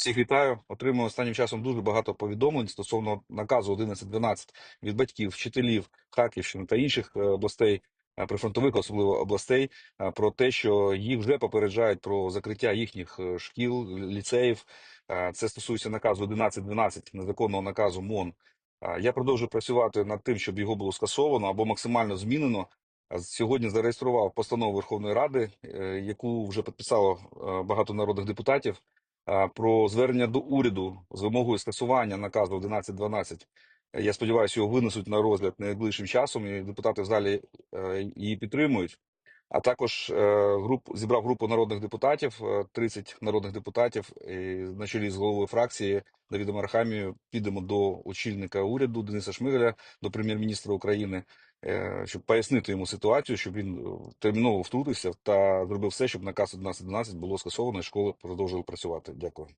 Всіх вітаю. Отримую останнім часом дуже багато повідомлень стосовно наказу 1112 від батьків, вчителів Харківщини та інших е, областей, е, прифронтових, особливо областей, е, про те, що їх вже попереджають про закриття їхніх шкіл, ліцеїв. Це стосується наказу 1112, незаконного наказу МОН. Я продовжую працювати над тим, щоб його було скасовано або максимально змінено. Сьогодні зареєстрував постанову Верховної Ради, яку вже підписало багато народних депутатів про звернення до уряду з вимогою скасування наказу 1112. Е, Я сподіваюся, його винесуть на розгляд найближчим часом, і депутати в залі е, її підтримують. А також е, груп зібрав групу народних депутатів, е, 30 народних депутатів, на чолі з головою фракції Давідом Архамією підемо до очільника уряду Дениса Шмигаля, до прем'єр-міністра України, е, щоб пояснити йому ситуацію, щоб він е, терміново втрутився та зробив все, щоб наказ 1112 було скасовано і школи продовжили працювати. Дякую.